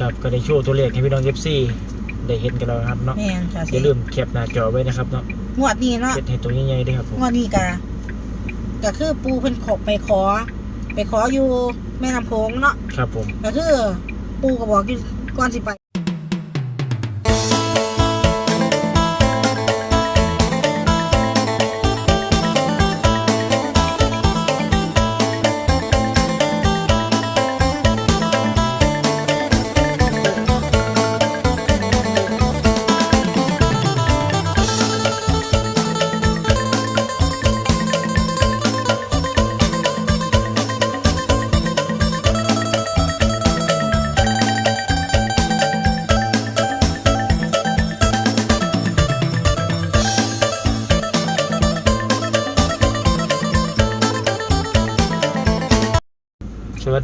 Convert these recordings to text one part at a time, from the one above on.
กับก็ได้โชว์ตัวเลขให้พี่น้อง FC ได้เห็นกันแล้วนะครับเนาะแม่นค่ะอย่าลืมแคปหน้าจอไว้นะครับเนาะงวดนี้เนาะเฮ็ดให้ตัวใหญ่ๆด้วยครับผมงวดนี้ก็ก็คือปูเพิ่นขอไปขอ ไปขออยู่แม่น้ำโขงเนาะ ครับผม ก็คือ ปูก็บอกอยู่ก่อนสิไป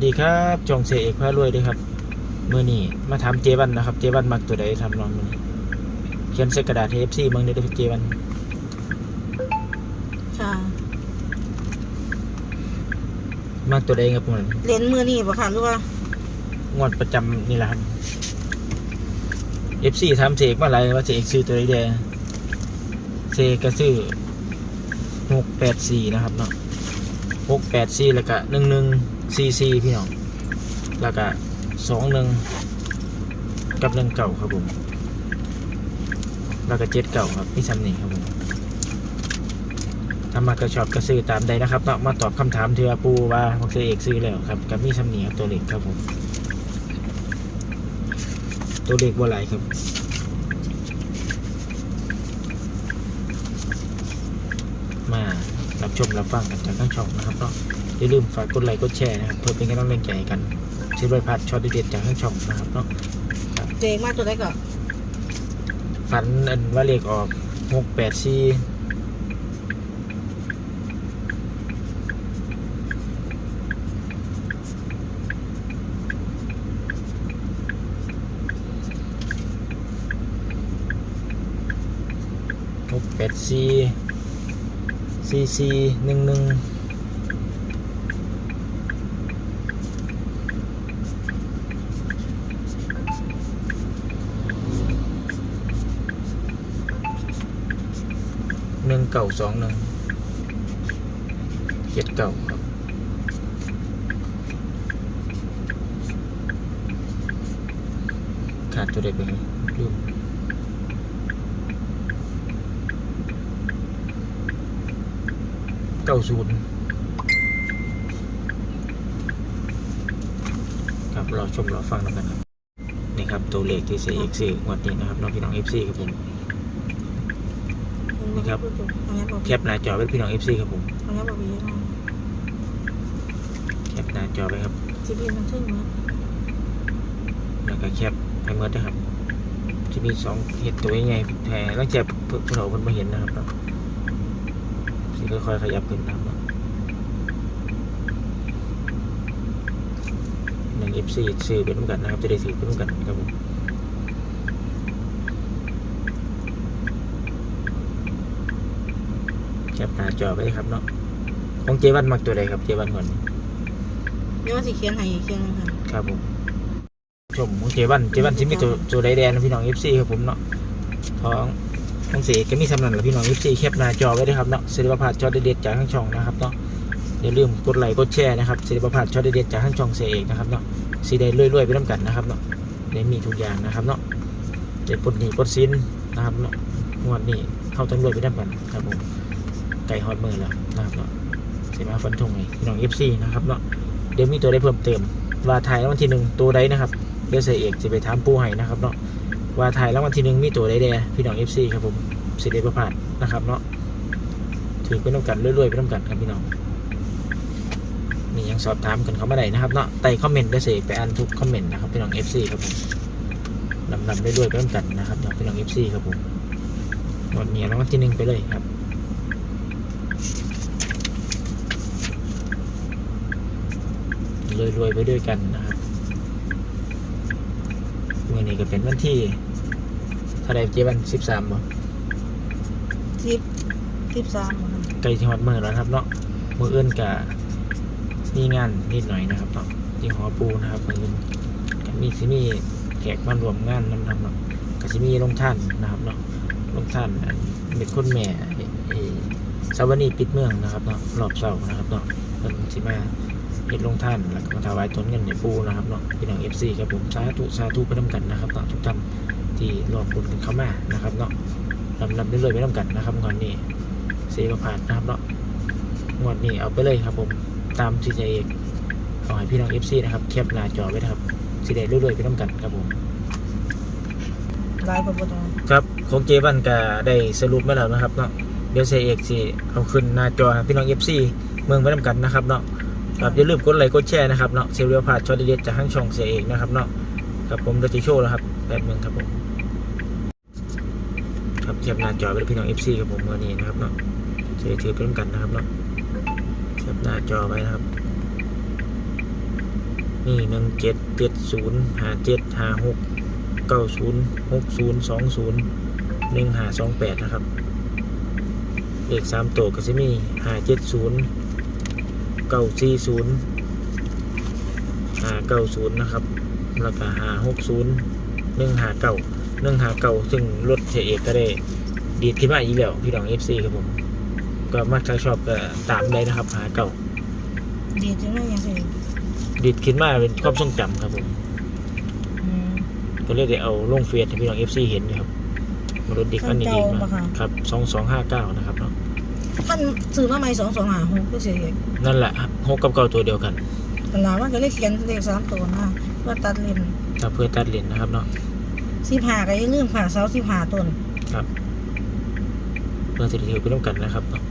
ดีครับจงเสยเอกพารวยด้วยครับมื้อนี้มาถามเจวันนะครับ เจวันมักตัวใดทำนองมื้อนี้เขียนใส่กระดาษให้ FC เบิ่งได้เด้อเจวันค่ะ มักตัวใดครับมื้อนี้เล่นมือนี่บ่ค่ะหรือว่างวดประจำนี่แหละครับ FC ถามเสกมาหลายว่าเสกซื้อตัวใดแดเสกก็ซื้อ684นะครับเนาะ684แล้วก็ 1144พี่น้อง แล้วก็21กับ1เก่าครับผม แล้วก็7เก่าครับพี่ซ้ำนี่ครับผมถ้ามากระชอบก็ซื้อตามใดนะครับเนาะมาตอบคำถามเทือปูว่าพวกเสกเอกซื้อแล้วครับกับมีซ้ำนี่ครับตัวเล็กครับผม ตัวเลขว่าหลครับมารับชมรับฟังกันจากทั้งช่องนะครับเนาะ อย่าลืมฝากกดไลค์กดแชร์นะครับเพื่อเป็นกำลังแรงใจให้กันซื้อใบพัดช็อตเด็ดๆจากทั้งช่องนะครับเนาะเจงมาตัวได้ก็ฝันอันว่าเลขออกหกแปดสี่หกแปดสี่สี่สี่หนึ่งหนึ่ง เก่าสองหนึ่งเจ็ดเก่าครับขาดตัวเด็กไปเลยลืมเก้าศูนย์ครับรอชมรอฟังแล้วกันครับนี่ครับตัวเลขที่เสียเอกซีงวดนี้นะครับน้องพี่น้องเอฟซีครับผม นี่ครับเอาเนี้ยบอกแคปหน้าจอไว้พี่น้องเอฟซีครับผมเอาเนี้ยบอกพี่เนาะแคปหน้าจอไว้ครับสิพี่มันขึ้นมาแล้วก็แคปไปเมื่อนะครับจะมีสองเห็ดตัวใหญ่ๆแผ่แล้วจะเพื่อเราเพิ่นมาเห็นนะครับเนาะสิค่อยๆขยับขึ้นนะครับเนาะหนึ่งเอฟซีซื้อเป็นร่วมกันนะครับจะได้ซื้อเป็นร่วมกันครับผมแค ปหน้าจอไว้ครับเนาะของเจวันมักตัวใดครับเจวันก่อนเดี๋ยวว่าสิเขียนให้อีกเขียนหนึงค่ะครับผมชมของเจวันเจวันที่มีตัวตัวไดแดนนะพี่น้องเอฟซีครับผมเนาะท้องท้องเสีก็มีสำนันแหละพี่น้องเอฟซีแคปหน้าจอไว้ด้วยครับเนาะศิลปภาพจอเด็ดๆจากทั้งช่องนะครับเนาะอย่าลืมกดไลค์กดแชร์นะครับศิลปภาพจอเด็ดๆจากทั้งช่องเสียเอกนะครับเนาะสีได้รวยๆไปน้ำกันนะครับเนาะได้มีทุกอย่างนะครับเนาะเจ็ดปลดหนีปลดสินนะครับเนาะงวดนี้เข้าต้องรวยไปน้ำกันครับผม ไก่ฮอตมือแล้วนะครับเนาะเสียมาฟันธงเลยพี่น้องเอฟซีนะครับเนาะเดี๋ยวมีตัวได้เพิ่มเติมว่าถ่ายรางวัลที่หนึ่งตัวใดนะครับเดี๋ยวเสียเอกจะไปถามปูให้นะครับเนาะว่าถ่ายรางวัลที่หนึ่งมีตัวใดแดพี่น้องเอฟซีครับผมสิเดประพาดนะครับเนาะถือเป็นต้องกันเรื่อยๆไปต้องกันครับพี่น้องนี่ยังสอบถามกันเขามาได้นะครับเนาะใต้คอมเมนต์ได้เสียไปอ่านทุกคอมเมนต์นะครับพี่น้องเอฟซีครับผมนำนำเรื่อยๆไปต้องกันนะครับเนาะพี่น้องเอฟซีครับผมหมดเมียรางวัลที่หนึ่งไปเลยครับ รวยๆไปด้วยกันนะครับมื่อนี้ก็เป็นวันที่เท่าไหรเจวันสิบสามบ่สิบสิบสามค่ะใกล้ที่ฮอดมือแล้วนะครับเนาะมืออื่นกะมีงานนิดหน่อยนะครับเนาะที่หอปูนะครับมืออื่นก็มีสิมีแขกมารวมงานนำทำเนาะก็จะมีลงท่านนะครับเนาะลงท่านอันเด็กคนแม่เอ่อเอ่อสาวนีปิดเมืองนะครับเนาะรอบเสาร์นะครับเนาะเพิ่นสิมา เฮ็ดลงท่านแล้วก็มาถวายตนเงินในปูนะครับเนาะพี่น้อง FC ครับผมสาธุสาธุไปนํกันนะครับเนาะทุกท่านที่รวมบุญกันเข้ามานะครับเนาะลำลำเรื่อยๆไปนํกันนะครับงอนนี้เสียผ่านนะครับเนาะงวดนี้เอาไปเลยครับผมตามที่ใจเอกเอาให้พี่น้อง FC นะครับแคปหน้าจอไว้นะครับสิได้เรื่อยๆไปนํกันครับผมลายพระพุทธครับของเจวันก็ได้สรุปมาแล้วนะครับเนาะเดี๋ยวเสียเอกสิเอาขึ้นหน้าจอให้พี่น้อง FC เมืองไปนํกันนะครับเนาะ ครับอย่าลืมกดไลค์กดแชร์นะครับเนาะเซลล์พาดช็อตเด็ดจากทั้งช่องเสียเอกนะครับเนาะครับผมเดจิโชว์แล้วครับแปดเมืองครับผมครับแคปหน้าจอไว้เลยพี่น้อง FC ครับผมวันนี้นะครับเนาะจะได้ถือไปนํกันนะครับเนาะแคปหน้าจอไว้นะครับ นี่หนึ่งเจ็ดเจ็ดศูนย์ห้าเจ็ดห้าหกเก้าศูนย์หกศูนย์สองศูนย์หนึ่งห้าสองแปดนะครับเลขสามตัวก็จะมีห้าเจ็ดศูนย์ เก้าสี่ศูนย์ห้าเก้าศูนย์นะครับ แล้วก็ห้าหกศูนย์หนึ่งห้าเก้าหนึ่งห้าเก้าซึ่งรถเสียเอกก็ได้ดีดขึ้นมาอีกแล้วพี่น้องเอฟซีครับผม ก็มักจะชอบก็ตามเลยนะครับหาเก่าดีจังเลยยังไงดีดขึ้นมาเป็นความทรงจำครับผมอืมก็เลยได้เอาลงเฟซให้พี่น้องเอฟซีเห็นอยู่ครับมารถดิกอันนี้ดีเก่ามากปะคะครับสองสองห้าเก้านะครับเนาะ ท่านซื้อมาใหม่สองสองหาหกก็เสียเอกนั่นแหละครับหกกับเก้าตัวเดียวกันตลาดว่าก็เลยเขียนเลขสามตัวนะว่าตัดเลนถ้าเพื่อตัดเลนนะครับเนาะสิบหาก็อย่าลืมผ่าเสาสิบหาต้นครับเพื่อจะได้ถือไปร่วมกันนะครับเนาะ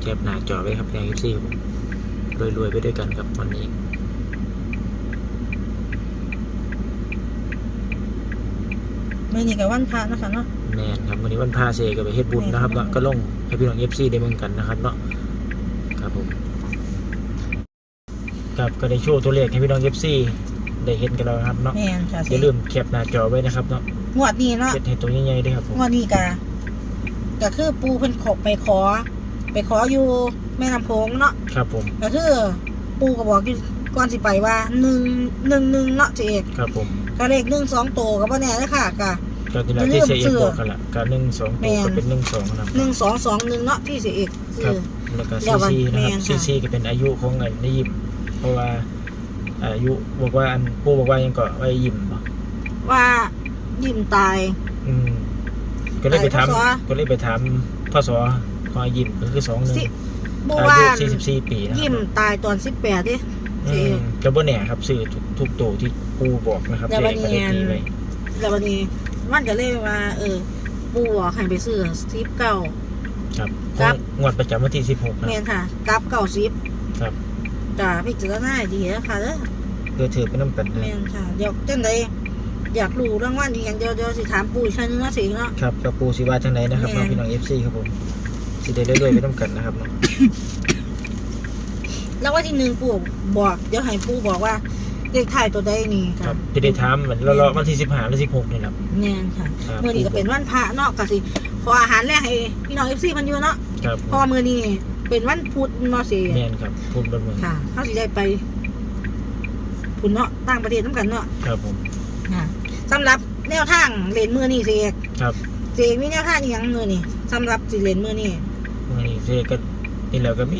แคปหน้าจอไว้ครับพี่น้องเอฟซีผมรวยๆไปด้วยกันครับวันนี้ ไม่นี่กับวันพระนะคะเนาะแมนครับวันนี้วันพาเซก็ไปเฮ็ดบุญนะครับเนาะก็ลงให้พี่น้องเอฟซีได้เมืองกันนะครับเนาะครับผมครับก็ได้โชว์ตัวเลขให้พี่น้องเอฟซีได้เห็นกันแล้วนะครับเนาะแม่นค่ะอย่าลืมแคปหน้าจอไว้นะครับเนาะงวดนี้เนาะ เฮ็ดให้ตัวใหญ่ๆด้วยครับผมงวดนี้ก็ก็คือปูเพิ่นขอไปขอ ไปขออยู่แม่น้ำโขงเนาะครับผมก็คือปูก็บอกอยู่ก่อนสิไปว่าหนึ่งหนึ่งหนึ่งเนาะเจเอกครับผมก็เลขหนึ่งสองโตวก็บ่แน่เลยค่ะก็ ก็ที่เราอย่าลืที่มเซเอซื้กอบอกกันละก็หนึ่งสองแม่ตัวนก็เป็นหนึ่งสองนะครับหนึ่งสองสองหนึ่งเนาะที่เสียเอกครัซื้บอแล้วก็เดี๋ซียววันซีนะครับแม่นค่ะซีซีก็เป็นอายุของเงินในยิมเพราะว่าอายุบอกว่าอันปู่บอกว่ายังก็ไว้ยิมบ่ว่ายิ้มตาย อืมก็เลยไปถามพศก็เลยไปถามพศของยิมก็คือสองหนึ่งสิบูอาว่ายุ44ปีนะคยิ้มรับตายตอนสิบแปดดิอืมก็บ่แน่ครับซื้อทุกทุกตัวที่ปู่บอกนะครับเดี๋ยววันก็นี้ได้ตีไว้แล้ววันนี้ มันก็เลยว่า เออ ปูบอกให้ไปซื้อสิบเก้า ครับครับ งวดประจำวันที่16นะแมนค่ะกลับเก้าสิบครับจ้าพิจารณาให้ดีนะคะเด้อเพื่อถือเป็นน้ำกันแมนะนค่ะเดี๋ยวจังใดอยากรู้รางวัลอีกอย่างเดียวเดี๋ยวสิถามปูอีกครั้งนึงเนาะสิเนาะ ครับกับปู่สิว่าจังไดนะครับแม่ น้องนพี่น้อง FC ครับผมสิได้เรื่อยๆไปน้ำกันนะครับเนาะแล้วว่าที่หนึ่งปูบอก เดี๋ยวให้ปูบอกว่า เลขถ่ายตัวใดนี่ครับจะได้ถามเหมือนเราๆวันที่15หรือ16นี่แหละ แน่นค่ะครับ เมื่อนี้ก็เป็นวันพระเนาะก็สิขออาหารแรกให้พี่น้องเอฟซีมันอยู่เนาะครับเพราะว่ามื้อนี้เป็นวันพุธเนาะสิแม่นครับพูดบนเมืองค่ะเขาสิได้ไปพุ่นเนาะต่างประเทศน้ำกันเนาะครับผมค่ะสำหรับแนวทางเล่นมือนี่สิเอกครับสิเอกมีแนวทางอีหยังมือนี่สำหรับสิเล่นมือนี่มื้อนี้เซก็นี่แหล้วก็มี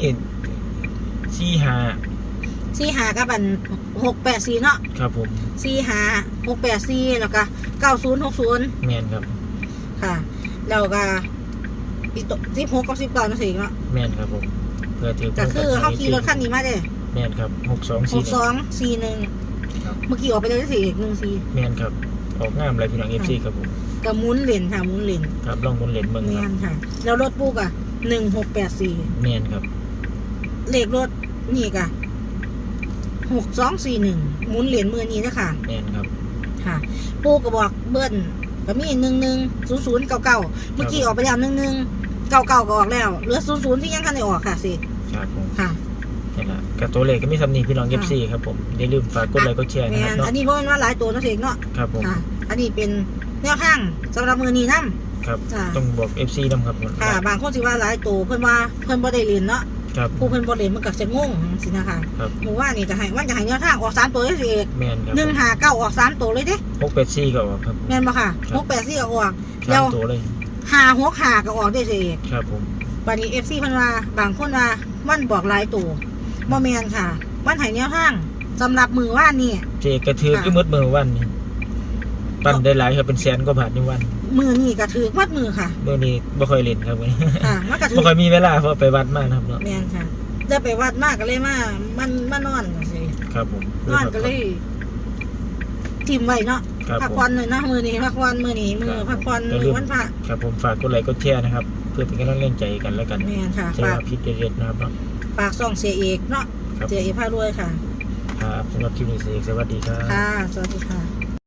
สี่หา สี่หากับอันหกแปดสี่เนาะครับผมสี่หาหกแปดสี่แล้วก็เก้าศูนย์หกศูนย์แม่นครับ ค่ะ แล้วก็อีกตัวสิบหกกับสิบเก้านาทีเนาะแม่นครับผมเพื่อถือก็คือเขาขี่รถคันนี้มาเด้แม่นครับหกสองหสี่กสองสี่หนึ่งครับเมื่อกี้ออกไปเลยสี่หนึ่งสี่แม่นครับออกงามเลยพี่น้องเอฟซีครับผมกับมุนเหรียญค่ะมุนเหรียญครับลองบนเลนเมืองแมครับนค่ะ แล้วรถปุ๊กอะหนึ่งหกแปดสี่แม่นครับเลขรถนี่กะ หกสองสี่หนึ่งมุนเหรียญมือนี้นะคะแม่นครับ ค่ะ ปูก็บอกเบิ้ลก็มีหนึ่งหนึ่งศูนย์ศูนย์เก้าเก้าเมื่อกี้ออกไปแล้วหนึ่งหนึ่งเก้าเก้าก็ออกแล้วเหลือศูนย์ศูนย์ที่ยังทันได้ออกค่ะสิครับผมค่ะนี่แหละกับตัวเลขก็มีสำนีพี่น้องเอฟซีครับผมอย่าลืมฝากกดไลค์กดแชร์แมนะครับนเนาะอันนี้เพราะว่าหลายตัวเนาะเสกเนาะครับผมค่ะอันนี้เป็นแนวทางสำหรับมือนี้น้ครับจ้ะต้องบอกเอฟซีนำครับผมำค่ะบางคนสิว่าหลายตัวเพิ่นว่าเพิ่นบ่ได้เรียนเนาะ ครับผู้เพิ่นบ่เล่นมันก็จะงงสินะคะครับหมู่ว่านี่จะให้ว่าจะให้แนวทางออกสามตัวเลยสิเอกแมนครับหนึ่งหาเก้าออกสามตัวเลยเด้หกแปดสี่ก็ออกครับแม่นบ่ค่ะครับหกแปดสี่ก็ออกสามตัวเลยหาหกหาก็ออกได้สิเอกครับผมบัดนี้ FC เพิ่นว่าบางคนว่ามันบอกหลายตัวบ่แม่นค่ะมันให้แนวทางสำหรับมือว่านนี่เจกระถือค่ะก็มืดมือวันนี่ ปั้นได้หลายครับเป็นแสนกว่าบาทในวันมือนี่ก็ถือมัดมือค่ะเมื่อนี้บ่ค่อยเล่นครับมื้อนี้ค่ะมันก็ถืบ่อค่อยมีเวลาเพราะไปวัดมากนะครับเนาะแม่นค่ะได้ไปวัดมากก็เลยมามันมานอนจังซี่ครับผมนอนก็เลยทิมไว้เนาะครับพักผม ผ่อนหน่อยนะมือนี้พักผ่อนมือนี้มือครับพักผ่อนอย่ามืลือมวันพระครับผมฝากกดไลค์กดแชร์นะครับ เพื่อเป็นกำลังแรงใจกันแล้วกันแม่นค่ะใช้ฝากว่าพิษเด็ดๆนะครับเนาะฝากส่องเสียเอกเนาะครับเสียเอกพารวยค่ะ ครับสำหรับคลิปนี้เสกสวัสดีครับ ค่ะ สวัสดีค่ะ